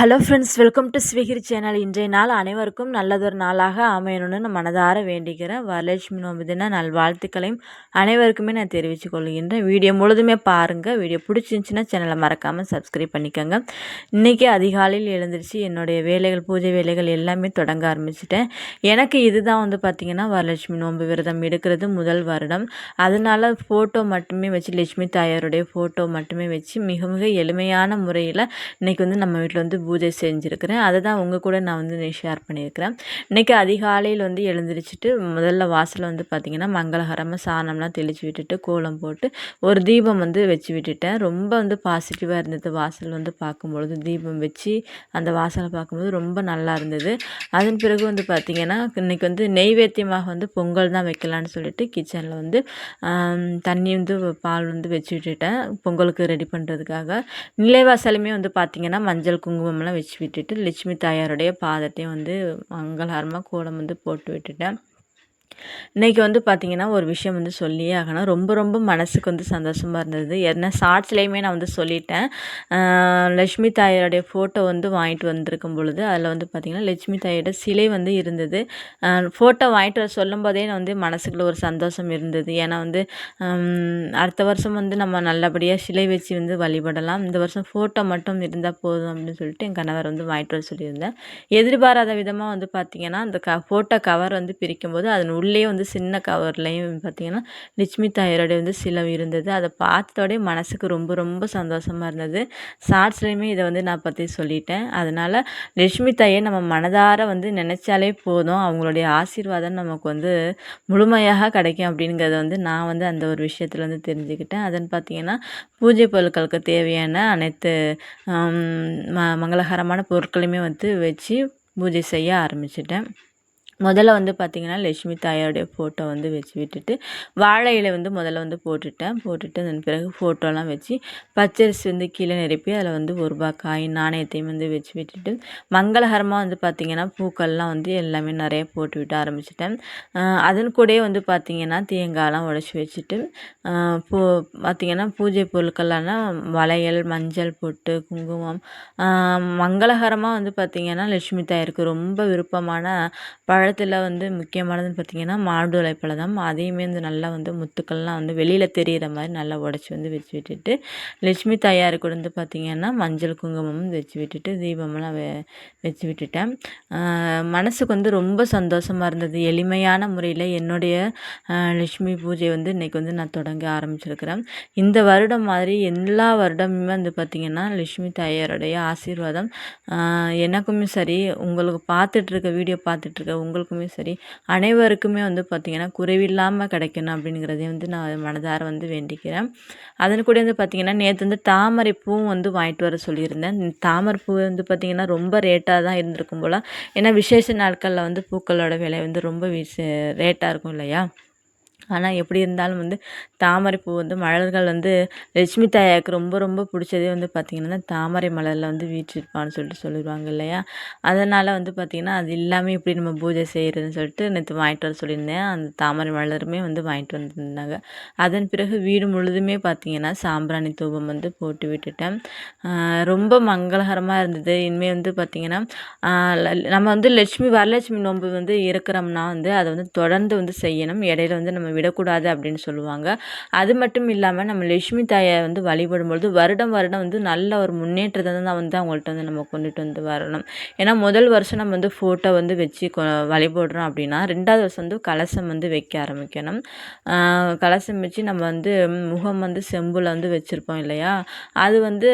Hello friends welcome to ஸ்வீகிரி channel இன்றைய நாள் அனைவருக்கும் நல்லதொரு நாளாக அமையணும்னு நான் மனதார வேண்டிக்கிறேன். வரலட்சுமி நோம்பு தின நல்வாழ்த்துக்களையும் அனைவருக்குமே நான் தெரிவித்துக் கொள்கின்றேன். வீடியோ முழுதுமே பாருங்கள் வீடியோ பிடிச்சிருந்துச்சின்னா சேனலை மறக்காமல் சப்ஸ்கிரைப் பண்ணிக்கோங்க. இன்றைக்கி அதிகாலையில் எழுந்திரிச்சு என்னுடைய வேலைகள் பூஜை வேலைகள் எல்லாமே தொடங்க ஆரம்பிச்சிட்டேன். எனக்கு இதுதான் வந்து பார்த்திங்கன்னா வரலட்சுமி நோம்பு விரதம் எடுக்கிறது முதல் வருடம். அதனால் ஃபோட்டோ மட்டுமே வச்சு லட்சுமி தாயாருடைய ஃபோட்டோ மட்டுமே வச்சு மிக மிக எளிமையான முறையில் இன்றைக்கி வந்து நம்ம வீட்டில் வந்து பூஜை செஞ்சுருக்கிறேன். அதை தான் உங்கள் கூட நான் வந்து ஷேர் பண்ணியிருக்கிறேன். இன்றைக்கி அதிகாலையில் வந்து எழுந்திரிச்சிட்டு முதல்ல வாசலில் வந்து பார்த்திங்கன்னா மங்களகரமாக சாணம்லாம் தெளித்து விட்டுட்டு கோலம் போட்டு ஒரு தீபம் வந்து வச்சு விட்டுட்டேன். ரொம்ப வந்து பாசிட்டிவாக இருந்தது வாசல் வந்து பார்க்கும்பொழுது. தீபம் வச்சு அந்த வாசலை பார்க்கும்போது ரொம்ப நல்லா இருந்தது. அதன் பிறகு வந்து பார்த்திங்கன்னா இன்றைக்கி வந்து நெய்வேத்தியமாக வந்து பொங்கல் தான் வைக்கலான்னு சொல்லிட்டு கிச்சனில் வந்து தண்ணி வந்து பால் வந்து வச்சு விட்டுட்டேன். பொங்கலுக்கு ரெடி பண்ணுறதுக்காக நிலைவாசலுமே வந்து பார்த்திங்கன்னா மஞ்சள் குங்குமம் குங்குமம்லாம் வச்சு விட்டுட்டு லட்சுமி தாயாருடைய பாதத்தையும் வந்து மங்களகரமாக கோலம் வந்து போட்டு விட்டுட்டேன். இன்றைக்கி வந்து பார்த்திங்கன்னா ஒரு விஷயம் வந்து சொல்லியே ஆகணும். ரொம்ப ரொம்ப மனசுக்கு வந்து சந்தோஷமாக இருந்தது. என்ன ஷார்ட்ஸ்லேயுமே நான் வந்து சொல்லிட்டேன். லட்சுமி தாயாருடைய ஃபோட்டோ வந்து வாங்கிட்டு வந்திருக்கும் பொழுது அதில் வந்து பார்த்திங்கன்னா லட்சுமி தாயோட சிலை வந்து இருந்தது. ஃபோட்டோ வாங்கிட்டு வர சொல்லும் போதே வந்து மனசுக்குள்ள ஒரு சந்தோஷம் இருந்தது. ஏன்னா வந்து அடுத்த வருஷம் வந்து நம்ம நல்லபடியாக சிலை வச்சு வந்து வழிபடலாம். இந்த வருஷம் ஃபோட்டோ மட்டும் இருந்தால் போதும் அப்படின்னு சொல்லிட்டு என் கணவர் வந்து வாங்கிட்டு வர சொல்லியிருந்தேன் எதிர்பாராத விதமாக வந்து பார்த்திங்கன்னா அந்த க ஃபோட்டோ கவர் வந்து பிரிக்கும்போது அதன் உள்ளே வந்து சின்ன கவர்லேயும் பார்த்திங்கன்னா லட்சுமி தாயரோடைய வந்து சிலம் இருந்தது. அதை பார்த்தோடே மனசுக்கு ரொம்ப ரொம்ப சந்தோஷமாக இருந்தது. ஷார்ட்ஸ்லேயுமே இதை வந்து நான் பற்றி சொல்லிட்டேன். அதனால் லட்சுமி தாயை நம்ம மனதார வந்து நினச்சாலே போதும். அவங்களுடைய ஆசீர்வாதம் நமக்கு வந்து முழுமையாக கிடைக்கும் அப்படிங்கிறத வந்து நான் வந்து அந்த ஒரு விஷயத்தில் வந்து தெரிஞ்சுக்கிட்டேன். அதன் பார்த்திங்கன்னா பூஜை பொருட்களுக்கு தேவையான அனைத்து ம மங்களகரமான பொருட்களையுமே வந்து வச்சு பூஜை செய்ய ஆரம்பிச்சிட்டேன். முதல்ல வந்து பார்த்திங்கன்னா லட்சுமி தாயாருடைய ஃபோட்டோ வந்து வச்சு விட்டுட்டு வாழை இலை வந்து முதல்ல வந்து போட்டுட்டேன். போட்டுட்டு அதன் பிறகு ஃபோட்டோலாம் வச்சு பச்சரிசி வந்து கீழே நிரப்பி அதில் வந்து ஒரு ரூபா காய் நாணயத்தையும் வந்து வச்சு விட்டுட்டு மங்களகரமாக வந்து பார்த்திங்கன்னா பூக்கள்லாம் வந்து எல்லாமே நிறைய போட்டு விட்டு ஆரம்பிச்சிட்டேன். அதன் கூடயே வந்து பார்த்திங்கன்னா தேங்காயெலாம் உடச்சி வச்சுட்டு பூ பார்த்திங்கன்னா பூஜை பொருட்கள்லாம் வளையல் மஞ்சள் பொட்டு குங்குமம் மங்களகரமாக வந்து பார்த்திங்கன்னா லட்சுமி தாயாருக்கு ரொம்ப விருப்பமான பழ பழத்தில் வந்து முக்கியமானதுன்னு பார்த்தீங்கன்னா மாதுளை பழம் அதையுமே வந்து நல்லா வந்து முத்துக்கள்லாம் வந்து வெளியில் தெரிகிற மாதிரி நல்லா உடச்சி வந்து வச்சு விட்டுட்டு லட்சுமி தாயாருக்கு வந்து பார்த்திங்கன்னா மஞ்சள் குங்குமம் வச்சு விட்டுட்டு தீபமெல்லாம் வெ வச்சு விட்டுட்டேன். மனசுக்கு வந்து ரொம்ப சந்தோஷமாக இருந்தது. எளிமையான முறையில் என்னுடைய லட்சுமி பூஜை வந்து இன்றைக்கி வந்து நான் தொடங்க ஆரம்பிச்சிருக்கிறேன். இந்த வருடம் மாதிரி எல்லா வருடமுமே வந்து பார்த்திங்கன்னா லட்சுமி தாயாருடைய ஆசீர்வாதம். எனக்குமே சரி உங்களுக்கு பார்த்துட்ருக்க வீடியோ பார்த்துட்ருக்க உங்களுக்கு உங்களுக்குமே சரி. அனைவருக்குமே வந்து பார்த்திங்கன்னா குறைவில்லாமல் கிடைக்கணும் அப்படிங்கிறதையும் வந்து நான் மனதார வந்து வேண்டிக்கிறேன். அதன் கூட வந்து பார்த்திங்கன்னா நேற்று வந்து தாமரை பூவும் வந்து வாங்கிட்டு வர சொல்லியிருந்தேன். தாமரை பூ வந்து பார்த்திங்கன்னா ரொம்ப ரேட்டாக தான் இருந்திருக்கும் போல். ஏன்னா விசேஷ நாட்களில் வந்து பூக்களோட விலை வந்து ரொம்ப ரேட்டாக இருக்கும் இல்லையா? ஆனால் எப்படி இருந்தாலும் வந்து தாமரைப்பூ வந்து மலர்கள் வந்து லட்சுமி தாயாவுக்கு ரொம்ப ரொம்ப பிடிச்சதே வந்து பார்த்திங்கன்னா தாமரை மலரில் வந்து வீற்றிருப்பான்னு சொல்லிட்டு சொல்லிடுவாங்க இல்லையா? அதனால் வந்து பார்த்திங்கன்னா அது இல்லாமல் எப்படி நம்ம பூஜை செய்கிறதுன்னு சொல்லிட்டு நேற்று வாங்கிட்டு வர சொல்லியிருந்தேன். அந்த தாமரை மலருமே வந்து வாங்கிட்டு வந்திருந்தாங்க. அதன் பிறகு வீடு முழுதுமே பார்த்திங்கன்னா சாம்பிராணி தூபம் வந்து போட்டு விட்டுட்டேன். ரொம்ப மங்களகரமாக இருந்தது. இனிமேல் வந்து பார்த்திங்கன்னா நம்ம வந்து லட்சுமி வரலட்சுமி நோன்பு வந்து இருக்கிறோம்னா வந்து அதை வந்து தொடர்ந்து வந்து செய்யணும். இடையில வந்து நம்ம விடக்கூடாது அப்படின்னு சொல்லுவாங்க. அது மட்டும் இல்லாமல் நம்ம லட்சுமி தாயை வந்து வழிபடும்பொழுது வருடம் வருடம் வந்து நல்ல ஒரு முன்னேற்றத்தை தான் வந்து அவங்கள்ட்ட வந்து நம்ம கொண்டுட்டு வந்து வரணும். ஏன்னா முதல் வருஷம் நம்ம வந்து ஃபோட்டோ வந்து வச்சு வழிபடுறோம் அப்படின்னா ரெண்டாவது வருஷம் வந்து கலசம் வந்து வைக்க ஆரம்பிக்கணும். கலசம் வச்சு நம்ம வந்து முகம் வந்து செம்பில் வந்து வச்சுருப்போம் இல்லையா? அது வந்து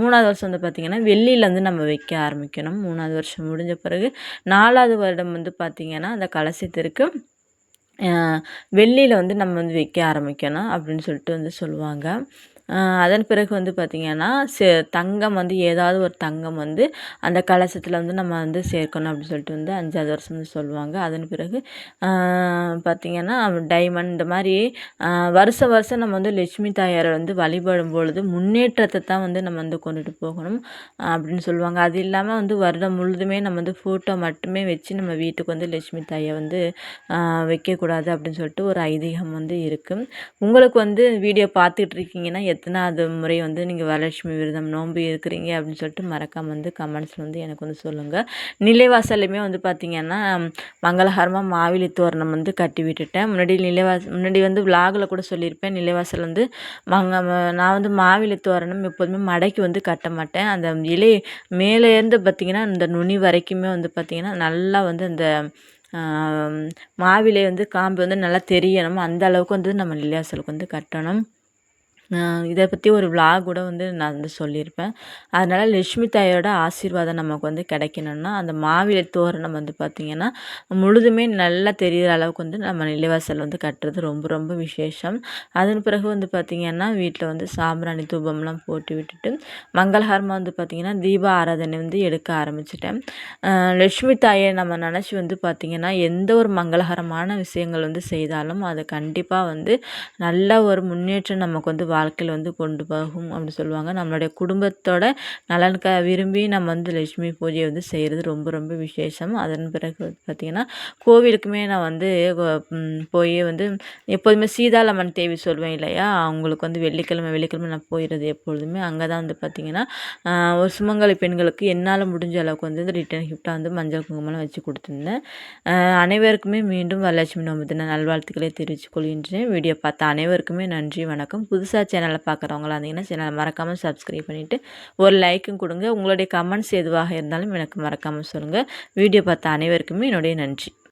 மூணாவது வருஷம் வந்து பார்த்திங்கன்னா வெள்ளியில் வந்து நம்ம வைக்க ஆரம்பிக்கணும். மூணாவது வருஷம் முடிஞ்ச பிறகு நாலாவது வருடம் வந்து பார்த்திங்கன்னா அந்த கலசத்திற்கு வெள்ளியில் வந்து நம்ம வந்து வைக்க ஆரம்பிக்கணும் அப்படின்னு சொல்லிட்டு வந்து சொல்லுவாங்க. அதன் பிறகு வந்து பார்த்திங்கன்னா சே தங்கம் வந்து ஏதாவது ஒரு தங்கம் வந்து அந்த கலசத்தில் வந்து நம்ம வந்து சேர்க்கணும் அப்படின்னு சொல்லிட்டு வந்து அஞ்சாவது வருஷம் வந்து சொல்லுவாங்க. அதன் பிறகு பார்த்திங்கன்னா டைமண்ட் இந்த மாதிரி வருஷ வருஷம் நம்ம வந்து லட்சுமி தாயாரை வந்து வழிபடும் பொழுது முன்னேற்றத்தை தான் வந்து நம்ம வந்து கொண்டுட்டு போகணும் அப்படின்னு சொல்லுவாங்க. அது இல்லாமல் வந்து வருடம் முழுதுமே நம்ம வந்து ஃபோட்டோ மட்டுமே வச்சு நம்ம வீட்டுக்கு வந்து லட்சுமி தாயை வந்து வைக்கக்கூடாது அப்படின்னு சொல்லிட்டு ஒரு ஐதீகம் வந்து இருக்குது உங்களுக்கு வந்து வீடியோ பார்த்துட்டு இருக்கீங்கன்னா எத்தனாவது முறை வந்து நீங்கள் வரலட்சுமி விரதம் நோன்பு இருக்கிறீங்க அப்படின்னு சொல்லிட்டு மறக்காமல் வந்து கமெண்ட்ஸில் வந்து எனக்கு வந்து சொல்லுங்கள் நிலைவாசல்லையுமே வந்து பார்த்திங்கன்னா மங்களகரமாக மாவிலி தோரணம் வந்து கட்டி விட்டுட்டேன். முன்னாடி நிலைவாசல் முன்னாடி வந்து விலாகில் கூட சொல்லியிருப்பேன். நிலைவாசல் வந்து மங்க நான் வந்து மாவிலி தோரணம் எப்போதுமே மடைக்கு வந்து கட்ட மாட்டேன். அந்த இலை மேலேருந்து பார்த்திங்கன்னா இந்த நுனி வரைக்குமே வந்து பார்த்திங்கன்னா நல்லா வந்து அந்த மாவிலை வந்து காம்பு வந்து நல்லா தெரியணும். அந்த அளவுக்கு வந்து நம்ம நிலைவாசலுக்கு வந்து கட்டணும். இதை பற்றி ஒரு விலாக் கூட வந்து நான் வந்து சொல்லியிருப்பேன். அதனால் லட்சுமி தாயோட ஆசீர்வாதம் நமக்கு வந்து கிடைக்கணும்னா அந்த மாவிலை தோரணம் வந்து பார்த்திங்கன்னா முழுதுமே நல்லா தெரிகிற அளவுக்கு வந்து நம்ம நிலைவாசல் வந்து கட்டுறது ரொம்ப ரொம்ப விசேஷம். அதன் பிறகு வந்து பார்த்திங்கன்னா வீட்டில் வந்து சாம்பிராணி தூபம்லாம் போட்டு விட்டுட்டு மங்களகரமாக வந்து பார்த்திங்கன்னா தீப ஆராதனை வந்து எடுக்க ஆரம்பிச்சிட்டேன். லட்சுமி தாயை நம்ம நினச்சி வந்து பார்த்திங்கன்னா எந்த ஒரு மங்களகரமான விஷயங்கள் வந்து செய்தாலும் அது கண்டிப்பாக வந்து நல்ல ஒரு முன்னேற்றம் நமக்கு வந்து வாழ்க்கையில் வந்து கொண்டு போகும் அப்படின்னு சொல்லுவாங்க. நம்மளுடைய குடும்பத்தோட நலனுக்க விரும்பி நம்ம வந்து லட்சுமி பூஜையை வந்து செய்கிறது ரொம்ப ரொம்ப விசேஷம். அதன் பிறகு பார்த்திங்கன்னா கோவிலுக்குமே நான் வந்து போய் வந்து எப்போதுமே சீதாலம்மன் தேவி சொல்வேன் இல்லையா? அவங்களுக்கு வந்து வெள்ளிக்கிழமை வெள்ளிக்கிழமை நான் போயிடுறது எப்பொழுதுமே. அங்கே தான் வந்து பார்த்திங்கன்னா ஒரு சுமங்கலி பெண்களுக்கு என்னால் முடிஞ்ச அளவுக்கு வந்து ரிட்டன் கிஃப்டாக வந்து மஞ்சள் குங்குமம்லாம் வச்சு கொடுத்துருந்தேன். அனைவருக்குமே மீண்டும் வரலட்சுமி நோம்பு தின நல்வாழ்த்துக்களை தெரிவித்துக் கொள்கின்றேன். வீடியோ பார்த்த அனைவருக்குமே நன்றி வணக்கம். புதுசாக புதுசாக சேனலை பார்க்குறவங்களா இருந்தீங்கன்னா சேனலை மறக்காமல் சப்ஸ்கிரைப் பண்ணிவிட்டு ஒரு லைக்கும் கொடுங்க. உங்களுடைய கமெண்ட்ஸ் எதுவாக இருந்தாலும் எனக்கு மறக்காமல் சொல்லுங்கள் வீடியோ பார்த்த அனைவருக்குமே என்னுடைய நன்றி.